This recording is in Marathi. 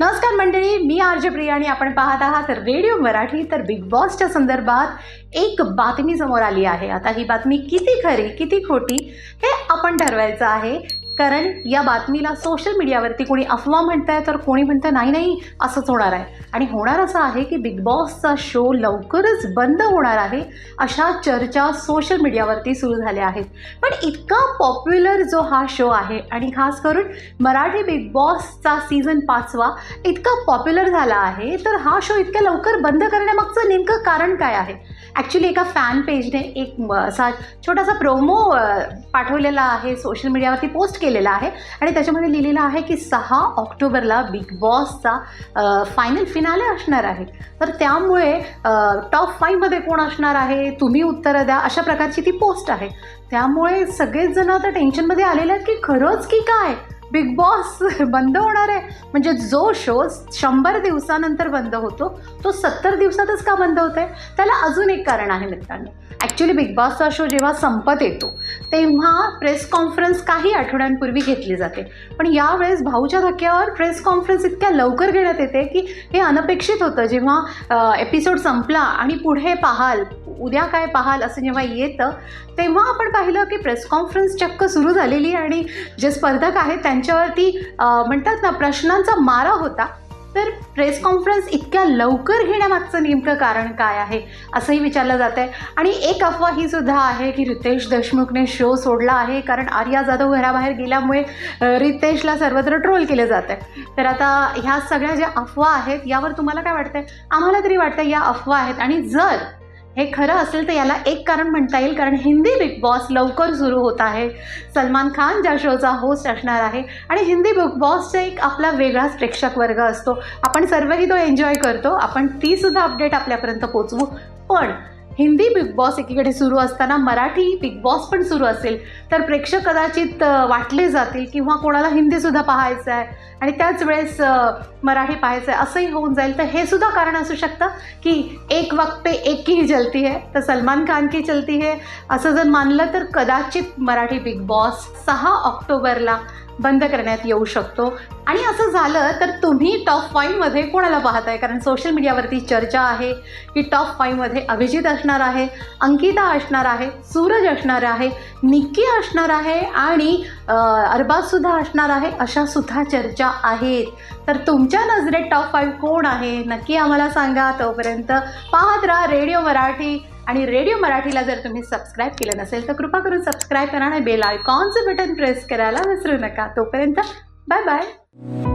नमस्कार मंडळी मी आर्य प्रिया आणि आपण पाहत आहात रेडिओ मराठी. तर बिग बॉसच्या संदर्भात एक बातमी समोर आली आहे. आता ही बातमी किती खरी किती खोटी हे आपण ठरवायचं आहे. कारण या बातमीला सोशल मीडियावरती कोणी अफवा म्हणताय तर कोणी म्हणतं नाही नाही असंच होणार आहे. आणि होणार असं आहे की बिग बॉसचा शो लवकरच बंद होणार आहे अशा चर्चा सोशल मीडियावरती सुरू झाल्या आहेत. पण इतका पॉप्युलर जो हा शो आहे आणि खास करून मराठी बिग बॉसचा सीझन पाचवा इतका पॉप्युलर झाला आहे तर हा शो इतक्या लवकर बंद करण्यामागचं नेमकं कारण काय आहे? ॲक्च्युली एका फॅन पेजने एक असा छोटासा प्रोमो पाठवलेला आहे सोशल मीडियावरती पोस्ट केलेला आहे. आणि त्याच्यामध्ये लिहिलेलं आहे की सहा ऑक्टोबरला बिग बॉसचा फायनल फिनाले असणार आहे. तर त्यामुळे टॉप फाईव्हमध्ये कोण असणार आहे? तुम्ही उत्तरं द्या. अशा प्रकारची ती पोस्ट आहे. त्यामुळे सगळेच जण आता टेन्शनमध्ये आलेले आहेत की खरंच की काय? बिग बॉस बंद होणार आहे. म्हणजे जो शो शंभर दिवसानंतर बंद होतो तो सत्तर दिवसातच का बंद होत आहे त्याला अजून एक कारण आहे मित्रांनो. ॲक्च्युली बिग बॉसचा शो जेव्हा संपत येतो तेव्हा प्रेस कॉन्फरन्स काही आठवड्यांपूर्वी घेतली जाते. पण यावेळेस भाऊच्या धक्क्यावर प्रेस कॉन्फरन्स इतक्या लवकर घेण्यात येते की हे अनपेक्षित होतं. जेव्हा एपिसोड संपला आणि पुढे पाहाल उद्या काय पाहाल असं जेव्हा येतं तेव्हा आपण पाहिलं की प्रेस कॉन्फरन्स चक्क सुरू झालेली आणि जे स्पर्धक आहेत त्यांच्यावरती म्हणतात ना प्रश्नांचा मारा होता. तर प्रेस कॉन्फरन्स इतक्या लवकर घेण्यामागचं नेमकं कारण काय आहे असंही विचारलं जात आहे आणि एक अफवा ही सुद्धा आहे की रितेश देशमुखने शो सोडला आहे कारण आर्या जाधव घराबाहेर गेल्यामुळे रितेशला सर्वत्र ट्रोल केलं जात आहे तर आता ह्या सगळ्या ज्या अफवा आहेत यावर तुम्हाला काय वाटतंय? आम्हाला तरी वाटतं या अफवा आहेत. आणि जर हे खरं असेल तर याला एक कारण म्हणता येईल कारण हिंदी बिग बॉस लवकर सुरू होत आहे. सलमान खान ज्या शोचा होस्ट असणार आहे आणि हिंदी बिग बॉसचा एक आपला वेगळाच प्रेक्षक वर्ग असतो. आपण सर्वही तो एन्जॉय करतो. आपण तीसुद्धा अपडेट आपल्यापर्यंत पोचवू पण हिंदी बिग बॉस एकीकडे सुरू असताना मराठी बिग बॉस पण सुरू असेल तर प्रेक्षक कदाचित वाटले जातील किंवा कोणाला हिंदीसुद्धा पाहायचं आहे आणि त्याच वेळेस मराठी पाहायचं आहे असंही होऊन जाईल. तर हे सुद्धा कारण असू शकतं की एक वक्त पे एक की चलती है तर सलमान खान की चलती है असं जर मानलं तर कदाचित मराठी बिग बॉस सहा ऑक्टोबरला बंद करण्यात येऊ शकतो. आणि असं झालं तर तुम्ही टॉप फाईव्हमध्ये कोणाला पाहताय? कारण सोशल मीडियावरती चर्चा आहे की टॉप फाईव्हमध्ये अभिजित असणार आहे अंकिता असणार आहे सूरज असणार आहे निक्की असणार आहे आणि अरबाजसुद्धा असणार आहे अशा सुद्धा चर्चा आहेत. तर तुमच्या नजरेत टॉप फाईव्ह कोण आहे? नक्की आम्हाला सांगा तोपर्यंत. पाहत राहा रेडिओ मराठी. आणि रेडिओ मराठीला जर तुम्ही सबस्क्राईब केलं नसेल तर कृपा करून सबस्क्राईब करा आणि बेल आयकॉनचं बटन प्रेस करायला विसरू नका. तोपर्यंत बाय बाय